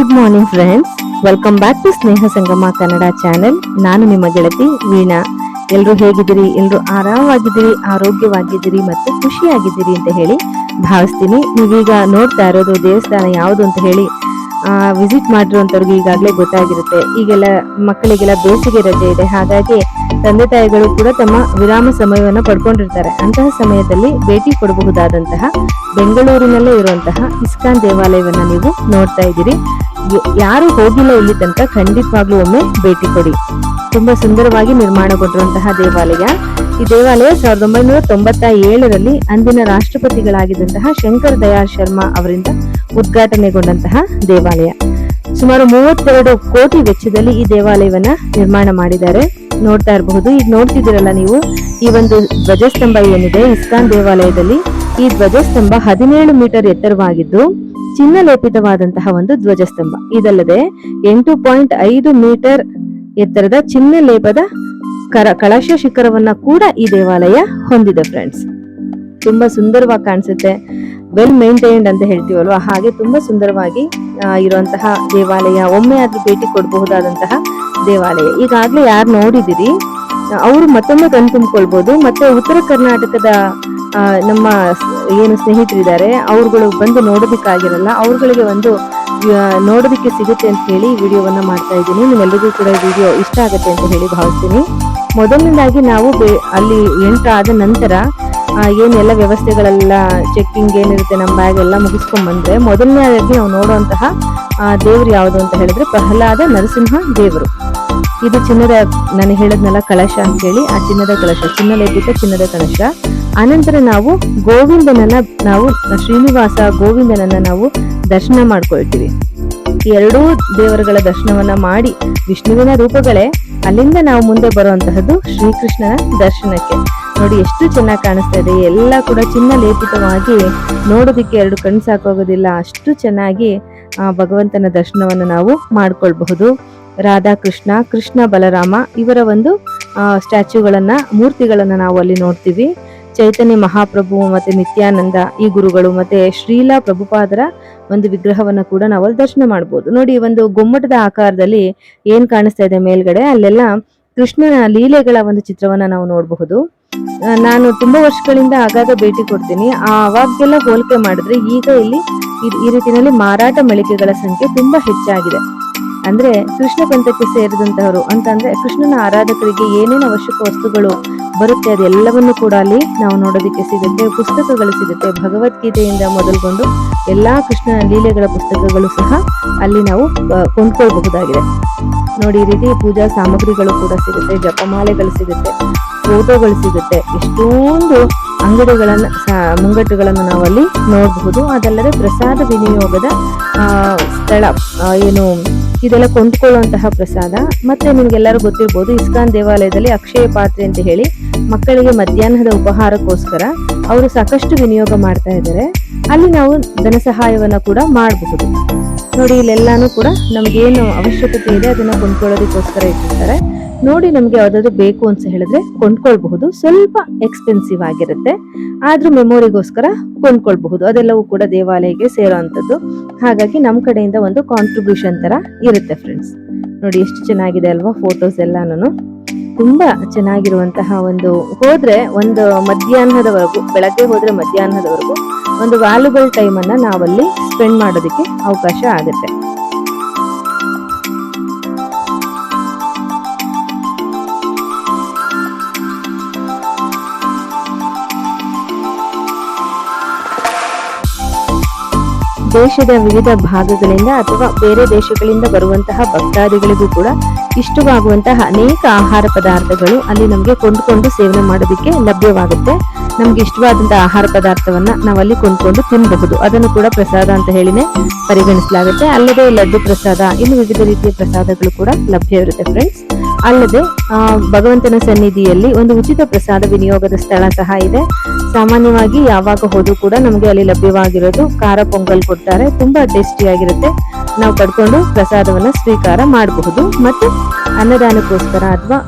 Good morning friends welcome back to Sneha Sangama Kannada channel ನಾನು ನಿಮ್ಮ ಗೆಳತಿ ವೀಣಾ. ಎಲ್ಲರೂ ಹೇಗಿದ್ದೀರಿ? ಎಲ್ಲರೂ ಆರಾಮಾಗಿದ್ದೀರಿ, ಆರೋಗ್ಯವಾಗಿದ್ದೀರಿ ಮತ್ತು ಖುಷಿಯಾಗಿದ್ದೀರಿ ಅಂತ ಹೇಳಿ ಭಾವಿಸ್ತೀನಿ. ನೀವೀಗ ನೋಡ್ತಾ ಇರೋದು ದೇವಸ್ಥಾನ ಯಾವುದು ಅಂತ ಹೇಳಿ ವಿಸಿಟ್ ಮಾಡಿರುವಂತವ್ರಿಗೆ ಈಗಾಗಲೇ ಗೊತ್ತಾಗಿರುತ್ತೆ. ಈಗೆಲ್ಲ ಮಕ್ಕಳಿಗೆಲ್ಲ ಬೇಸಿಗೆ ರಜೆ ಇದೆ. ಹಾಗಾಗಿ ತಂದೆ ತಾಯಿಗಳು ಕೂಡ ತಮ್ಮ ವಿರಾಮ ಸಮಯವನ್ನು ಪಡ್ಕೊಂಡಿರ್ತಾರೆ. ಅಂತಹ ಸಮಯದಲ್ಲಿ ಭೇಟಿ ಕೊಡಬಹುದಾದಂತಹ ಬೆಂಗಳೂರಿನಲ್ಲೇ ಇರುವಂತಹ ಇಸ್ಕಾನ್ ದೇವಾಲಯವನ್ನ ನೀವು ನೋಡ್ತಾ ಇದ್ದೀರಿ. ಯಾರು ಹೋಗಿಲ್ಲ ಇಲ್ಲಿ ತನಕ, ಖಂಡಿತವಾಗ್ಲೂ ಒಮ್ಮೆ ಭೇಟಿ ಕೊಡಿ. ತುಂಬಾ ಸುಂದರವಾಗಿ ನಿರ್ಮಾಣಗೊಂಡಿರುವಂತಹ ದೇವಾಲಯ. ಈ ದೇವಾಲಯ ಸಾವಿರದ ಒಂಬೈನೂರ ತೊಂಬತ್ತ ಏಳರಲ್ಲಿ ಅಂದಿನ ರಾಷ್ಟ್ರಪತಿಗಳಾಗಿದ್ದಂತಹ ಶಂಕರ್ ದಯಾಳ್ ಶರ್ಮಾ ಅವರಿಂದ ಉದ್ಘಾಟನೆಗೊಂಡಂತಹ ದೇವಾಲಯ. ಸುಮಾರು ಮೂವತ್ತೆರಡು ಕೋಟಿ ವೆಚ್ಚದಲ್ಲಿ ಈ ದೇವಾಲಯವನ್ನ ನಿರ್ಮಾಣ ಮಾಡಿದ್ದಾರೆ. ನೋಡ್ತಾ ಇರಬಹುದು. ಈಗ ನೋಡ್ತಿದ್ದೀರಲ್ಲ ನೀವು, ಈ ಒಂದು ಧ್ವಜಸ್ತಂಭ ಏನಿದೆ, ಇಸ್ಕಾನ್ ದೇವಾಲಯದಲ್ಲಿ ಈ ಧ್ವಜಸ್ತಂಭ ಹದಿನೇಳು ಮೀಟರ್ ಎತ್ತರವಾಗಿದ್ದು ಚಿನ್ನ ಲೇಪಿತವಾದಂತಹ ಒಂದು ಧ್ವಜಸ್ತಂಭ. ಇದಲ್ಲದೆ ಎಂಟು ಪಾಯಿಂಟ್ ಐದು ಮೀಟರ್ ಎತ್ತರದ ಚಿನ್ನ ಲೇಪದ ಕರ, ಕಳಶ ಶಿಖರವನ್ನ ಕೂಡ ಈ ದೇವಾಲಯ ಹೊಂದಿದೆ ಫ್ರೆಂಡ್ಸ್ ತುಂಬಾ ಸುಂದರವಾಗಿ ಕಾಣಿಸುತ್ತೆ. ವೆಲ್ ಮೇಂಟೈನ್ಡ್ ಅಂತ ಹೇಳ್ತೀವಲ್ವ? ಹಾಗೆ ತುಂಬಾ ಸುಂದರವಾಗಿ ಇರುವಂತಹ ದೇವಾಲಯ, ಒಮ್ಮೆ ಆದ್ರೂ ಭೇಟಿ ಕೊಡಬಹುದಾದಂತಹ ದೇವಾಲಯ. ಈಗಾಗಲೇ ಯಾರು ನೋಡಿದಿರಿ, ಅವರು ಮತ್ತೊಮ್ಮೆ ಕಣ್ ತುಂಬಿಕೊಳ್ಬಹುದು ಮತ್ತೆ ಉತ್ತರ ಕರ್ನಾಟಕದ ನಮ್ಮ ಏನು ಸ್ನೇಹಿತರಿದ್ದಾರೆ, ಅವ್ರುಗಳು ಬಂದು ನೋಡೋದಕ್ಕಾಗಿರಲ್ಲ, ಅವ್ರುಗಳಿಗೆ ಒಂದು ನೋಡೋದಕ್ಕೆ ಸಿಗುತ್ತೆ ಅಂತ ಹೇಳಿ ವಿಡಿಯೋವನ್ನು ಮಾಡ್ತಾ ಇದ್ದೀನಿ. ನಿಮ್ಮೆಲ್ಲರಿಗೂ ಕೂಡ ವಿಡಿಯೋ ಇಷ್ಟ ಆಗುತ್ತೆ ಅಂತ ಹೇಳಿ ಭಾವಿಸ್ತೀನಿ. ಮೊದಲನೇದಾಗಿ ನಾವು ಅಲ್ಲಿ ಎಂಟರ್ ಆದ ನಂತರ ಏನೆಲ್ಲ ವ್ಯವಸ್ಥೆಗಳೆಲ್ಲ ಚೆಕ್ಕಿಂಗ್ ಏನಿರುತ್ತೆ ನಮ್ಮ ಬ್ಯಾಗ್ ಎಲ್ಲ ಮುಗಿಸ್ಕೊಂಡು ಬಂದರೆ ಮೊದಲನೇದಾಗಿ ನಾವು ನೋಡುವಂತಹ ದೇವರು ಯಾವುದು ಅಂತ ಹೇಳಿದ್ರೆ ಪ್ರಹ್ಲಾದ ನರಸಿಂಹ ದೇವರು. ಇದು ಚಿನ್ನದ, ನಾನು ಹೇಳದ್ನಲ್ಲ ಕಳಶ ಅಂತ ಹೇಳಿ, ಆ ಚಿನ್ನದ ಕಳಶ ಚಿನ್ನ ಲೇಪಿತ ಚಿನ್ನದ ಕಳಶ. ಆನಂತರ ನಾವು ಗೋವಿಂದನನ್ನ ನಾವು ಶ್ರೀನಿವಾಸ ಗೋವಿಂದನನ್ನ ನಾವು ದರ್ಶನ ಮಾಡ್ಕೊಳ್ತೀವಿ. ಎರಡೂ ದೇವರುಗಳ ದರ್ಶನವನ್ನ ಮಾಡಿ ವಿಷ್ಣುವಿನ ರೂಪಗಳೇ ಅಲ್ಲಿಂದ ನಾವು ಮುಂದೆ ಬರುವಂತಹದ್ದು ಶ್ರೀಕೃಷ್ಣನ ದರ್ಶನಕ್ಕೆ. ನೋಡಿ ಎಷ್ಟು ಚೆನ್ನಾಗಿ ಕಾಣಿಸ್ತಾ ಇದೆ. ಎಲ್ಲ ಕೂಡ ಚಿನ್ನ ಲೇಪಿತವಾಗಿ ನೋಡೋದಕ್ಕೆ ಎರಡು ಕಣ್ಣು ಸಾಕೋಗೋದಿಲ್ಲ. ಅಷ್ಟು ಚೆನ್ನಾಗಿ ಭಗವಂತನ ದರ್ಶನವನ್ನು ನಾವು ಮಾಡ್ಕೊಳ್ಬಹುದು. ರಾಧಾಕೃಷ್ಣ, ಕೃಷ್ಣ, ಬಲರಾಮ ಇವರ ಒಂದು ಮೂರ್ತಿಗಳನ್ನು ಮೂರ್ತಿಗಳನ್ನ ನಾವು ಅಲ್ಲಿ ನೋಡ್ತೀವಿ. ಚೈತನ್ಯ ಮಹಾಪ್ರಭು ಮತ್ತೆ ನಿತ್ಯಾನಂದ ಈ ಗುರುಗಳು ಮತ್ತೆ ಶ್ರೀಲಾ ಪ್ರಭುಪಾದರ ಒಂದು ವಿಗ್ರಹವನ್ನ ಕೂಡ ನಾವು ಅಲ್ಲಿ ದರ್ಶನ ಮಾಡಬಹುದು ನೋಡಿ ಒಂದು ಗೊಮ್ಮಟದ ಆಕಾರದಲ್ಲಿ ಏನ್ ಕಾಣಿಸ್ತಾ ಇದೆ ಮೇಲ್ಗಡೆ? ಅಲ್ಲೆಲ್ಲ ಕೃಷ್ಣನ ಲೀಲೆಗಳ ಒಂದು ಚಿತ್ರವನ್ನ ನಾವು ನೋಡಬಹುದು. ನಾನು ತುಂಬಾ ವರ್ಷಗಳಿಂದ ಆಗಾಗ ಭೇಟಿ ಕೊಡ್ತೀನಿ. ಆ ಅವಾಗೆಲ್ಲ ಹೋಲಿಕೆ ಮಾಡಿದ್ರೆ ಈಗ ಇಲ್ಲಿ ಈ- ಈ ರೀತಿಯಲ್ಲಿ ಮಾರಾಟ ಮಳಿಗೆಗಳ ಸಂಖ್ಯೆ ತುಂಬಾ ಹೆಚ್ಚಾಗಿದೆ. ಅಂದ್ರೆ ಕೃಷ್ಣ ಪಂಥಕ್ಕೆ ಸೇರಿದಂತಹವರು ಅಂತಂದ್ರೆ ಕೃಷ್ಣನ ಆರಾಧಕರಿಗೆ ಏನೇನು ಅವಶ್ಯಕ ವಸ್ತುಗಳು ಬರುತ್ತೆ, ಅದೆಲ್ಲವನ್ನು ಕೂಡ ಅಲ್ಲಿ ನಾವು ನೋಡೋದಕ್ಕೆ ಸಿಗುತ್ತೆ, ಪುಸ್ತಕಗಳು ಸಿಗುತ್ತೆ. ಭಗವದ್ಗೀತೆಯಿಂದ ಮೊದಲುಗೊಂಡು ಎಲ್ಲಾ ಕೃಷ್ಣನ ಲೀಲೆಗಳ ಪುಸ್ತಕಗಳು ಸಹ ಅಲ್ಲಿ ನಾವು ಕೊಂಡ್ಕೊಳ್ಬಹುದಾಗಿದೆ. ನೋಡಿ ರೀತಿ ಪೂಜಾ ಸಾಮಗ್ರಿಗಳು ಕೂಡ ಸಿಗುತ್ತೆ, ಜಪಮಾಲೆಗಳು ಸಿಗುತ್ತೆ, ಫೋಟೋಗಳು ಸಿಗುತ್ತೆ. ಎಷ್ಟೊಂದು ಅಂಗಡಿಗಳನ್ನ ಮುಂಗಟ್ಟುಗಳನ್ನು ನಾವು ಅಲ್ಲಿ ನೋಡಬಹುದು. ಅದಲ್ಲದೆ ಪ್ರಸಾದ ವಿನಿಯೋಗದ ಸ್ಥಳ ಏನು ಇದೆಲ್ಲ ಕೊಂಡ್ಕೊಳ್ಳುವಂತಹ ಪ್ರಸಾದ. ಮತ್ತೆ ನಿಮ್ಗೆಲ್ಲರೂ ಗೊತ್ತಿರ್ಬೋದು, ಇಸ್ಕಾನ್ ದೇವಾಲಯದಲ್ಲಿ ಅಕ್ಷಯ ಪಾತ್ರೆ ಅಂತ ಹೇಳಿ ಮಕ್ಕಳಿಗೆ ಮಧ್ಯಾಹ್ನದ ಉಪಹಾರಕ್ಕೋಸ್ಕರ ಅವರು ಸಾಕಷ್ಟು ವಿನಿಯೋಗ ಮಾಡ್ತಾ ಇದ್ದಾರೆ. ಅಲ್ಲಿ ನಾವು ಧನ ಸಹಾಯವನ್ನು ಕೂಡ ಮಾಡಬಹುದು. ನೋಡಿ, ಇಲ್ಲೆಲ್ಲಾನು ಕೂಡ ನಮ್ಗೇನು ಅವಶ್ಯಕತೆ ಇದೆ, ಅದನ್ನ ಕೊಂಡ್ಕೊಳ್ಳೋದಕ್ಕೋಸ್ಕರ ಇಟ್ಟಿರ್ತಾರೆ. ನೋಡಿ ನಮಗೆ ಯಾವ್ದಾದ್ರು ಬೇಕು ಅಂತ ಹೇಳಿದ್ರೆ ಕೊಂಡ್ಕೊಳ್ಬಹುದು. ಸ್ವಲ್ಪ ಎಕ್ಸ್ಪೆನ್ಸಿವ್ ಆಗಿರುತ್ತೆ. ಆದ್ರೂ ಮೆಮೊರಿಗೋಸ್ಕರ ಕೊಂಡ್ಕೊಳ್ಬಹುದು. ಅದೆಲ್ಲವೂ ಕೂಡ ದೇವಾಲಯಕ್ಕೆ ಸೇರೋವಂಥದ್ದು. ಹಾಗಾಗಿ ನಮ್ಮ ಕಡೆಯಿಂದ ಒಂದು ಕಾಂಟ್ರಿಬ್ಯೂಷನ್ ತರ ಇರುತ್ತೆ ಫ್ರೆಂಡ್ಸ್ ನೋಡಿ ಎಷ್ಟು ಚೆನ್ನಾಗಿದೆ ಅಲ್ವಾ ಫೋಟೋಸ್ ಎಲ್ಲಾನು ತುಂಬಾ ಚೆನ್ನಾಗಿರುವಂತಹ ಒಂದು ಹೋದ್ರೆ ಒಂದು ಮಧ್ಯಾಹ್ನದವರೆಗೂ, ಬೆಳಗ್ಗೆ ಹೋದ್ರೆ ಮಧ್ಯಾಹ್ನದವರೆಗೂ ಒಂದು ವ್ಯಾಲ್ಯುಬಲ್ ಟೈಮ್ ಅನ್ನ ನಾವಲ್ಲಿ ಸ್ಪೆಂಡ್ ಮಾಡೋದಕ್ಕೆ ಅವಕಾಶ ಆಗುತ್ತೆ. ದೇಶದ ವಿವಿಧ ಭಾಗಗಳಿಂದ ಅಥವಾ ಬೇರೆ ದೇಶಗಳಿಂದ ಬರುವಂತಹ ಭಕ್ತಾದಿಗಳಿಗೂ ಕೂಡ ಇಷ್ಟವಾಗುವಂತಹ ಅನೇಕ ಆಹಾರ ಪದಾರ್ಥಗಳು ಅಲ್ಲಿ ನಮಗೆ ಕೊಂಡುಕೊಂಡು ಸೇವನೆ ಮಾಡೋದಕ್ಕೆ ಲಭ್ಯವಾಗುತ್ತೆ. ನಮ್ಗೆ ಇಷ್ಟವಾದಂತಹ ಆಹಾರ ಪದಾರ್ಥವನ್ನ ನಾವಲ್ಲಿ ಕೊಂಡ್ಕೊಂಡು ತಿನ್ನಬಹುದು ಅದನ್ನು ಕೂಡ ಪ್ರಸಾದ ಅಂತ ಹೇಳಿನೇ ಪರಿಗಣಿಸಲಾಗುತ್ತೆ. ಅಲ್ಲದೆ ಲಡ್ಡು ಪ್ರಸಾದ, ಇನ್ನು ವಿವಿಧ ರೀತಿಯ ಪ್ರಸಾದಗಳು ಕೂಡ ಲಭ್ಯ ಇರುತ್ತೆ ಫ್ರೆಂಡ್ಸ್ ಅಲ್ಲದೆ ಭಗವಂತನ ಸನ್ನಿಧಿಯಲ್ಲಿ ಒಂದು ಉಚಿತ ಪ್ರಸಾದ ವಿನಿಯೋಗದ ಸ್ಥಳ ಸಹ ಇದೆ. ಸಾಮಾನ್ಯವಾಗಿ ಯಾವಾಗ ಹೋದ್ರೂ ಕೂಡ ನಮಗೆ ಅಲ್ಲಿ ಲಭ್ಯವಾಗಿರೋದು ಖಾರ ಪೊಂಗಲ್ ಕೊಡ್ತಾರೆ. ತುಂಬಾ ಟೇಸ್ಟಿಯಾಗಿರುತ್ತೆ ನಾವು ಪಡ್ಕೊಂಡು ಪ್ರಸಾದವನ್ನ ಸ್ವೀಕಾರ ಮಾಡಬಹುದು. ಮತ್ತು ಅನ್ನದಾನಕ್ಕೋಸ್ಕರ ಅಥವಾ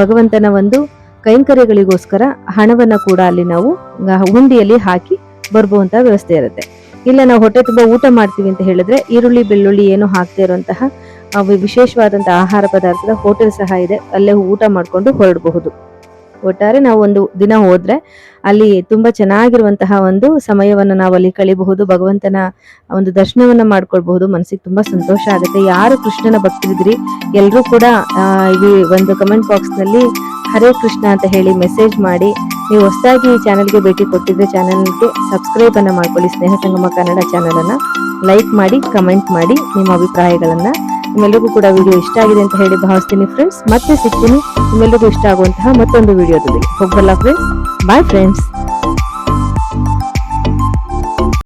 ಭಗವಂತನ ಒಂದು ಕೈಂಕರ್ಯಗಳಿಗೋಸ್ಕರ ಹಣವನ್ನ ಕೂಡ ಅಲ್ಲಿ ನಾವು ಹುಂಡಿಯಲ್ಲಿ ಹಾಕಿ ಬರ್ಬೋಂತ ವ್ಯವಸ್ಥೆ ಇರುತ್ತೆ. ಇಲ್ಲ, ನಾವು ಹೊಟ್ಟೆ ತುಂಬ ಊಟ ಮಾಡ್ತೀವಿ ಅಂತ ಹೇಳಿದ್ರೆ, ಈರುಳ್ಳಿ, ಬೆಳ್ಳುಳ್ಳಿ ಏನು ಹಾಕದೇ ಇರುವಂತಹ ಆ, ವಿ- ವಿಶೇಷವಾದಂತಹ ಆಹಾರ ಪದಾರ್ಥದ ಹೋಟೆಲ್ ಸಹ ಇದೆ. ಅಲ್ಲೇ ಊಟ ಮಾಡಿಕೊಂಡು ಹೊರಡಬಹುದು. ಒಟ್ಟಾರೆ ನಾವು ಒಂದು ದಿನ ಹೋದ್ರೆ ಅಲ್ಲಿ ತುಂಬಾ ಚೆನ್ನಾಗಿರುವಂತಹ ಒಂದು ಸಮಯವನ್ನು ನಾವು ಅಲ್ಲಿ ಕಳಿಬಹುದು. ಭಗವಂತನ ಒಂದು ದರ್ಶನವನ್ನ ಮಾಡ್ಕೊಳ್ಬಹುದು. ಮನಸ್ಸಿಗೆ ತುಂಬಾ ಸಂತೋಷ ಆಗುತ್ತೆ. ಯಾರು ಕೃಷ್ಣನ ಭಕ್ತರಿದ್ರಿ ಎಲ್ಲರೂ ಕೂಡ ಈ ಒಂದು ಕಮೆಂಟ್ ಬಾಕ್ಸ್ನಲ್ಲಿ ಹರೇ ಕೃಷ್ಣ ಅಂತ ಹೇಳಿ ಮೆಸೇಜ್ ಮಾಡಿ. ನೀವು ಹೊಸದಾಗಿ ಈ ಚಾನೆಲ್ಗೆ ಭೇಟಿ ಕೊಟ್ಟಿದ್ರೆ ಚಾನಲ್ಗೆ ಸಬ್ಸ್ಕ್ರೈಬ್ ಅನ್ನ ಮಾಡ್ಕೊಳ್ಳಿ. ಸ್ನೇಹ ಸಂಗಮ ಕನ್ನಡ ಚಾನೆಲ್ ಅನ್ನ. ಲೈಕ್ ಮಾಡಿ ಕಮೆಂಟ್ ಮಾಡಿ ನಿಮ್ಮ ಅಭಿಪ್ರಾಯಗಳನ್ನ ನಿಮ್ಮೆಲ್ಲರಿಗೂ ಕೂಡ ವಿಡಿಯೋ ಇಷ್ಟ ಆಗಿದೆ ಅಂತ ಹೇಳಿ ಭಾವಿಸ್ತೀನಿ ಫ್ರೆಂಡ್ಸ್ ಮತ್ತೆ ಸಿಗ್ತೀನಿ. ನಿಮ್ಮೆಲ್ಲರಿಗೂ ಇಷ್ಟ ಆಗುವಂತಹ ಮತ್ತೊಂದು ವಿಡಿಯೋದಲ್ಲಿ ಹೋಗಲ್ಲ ಫ್ರೆಂಡ್ಸ್ ಬಾಯ್ ಫ್ರೆಂಡ್ಸ್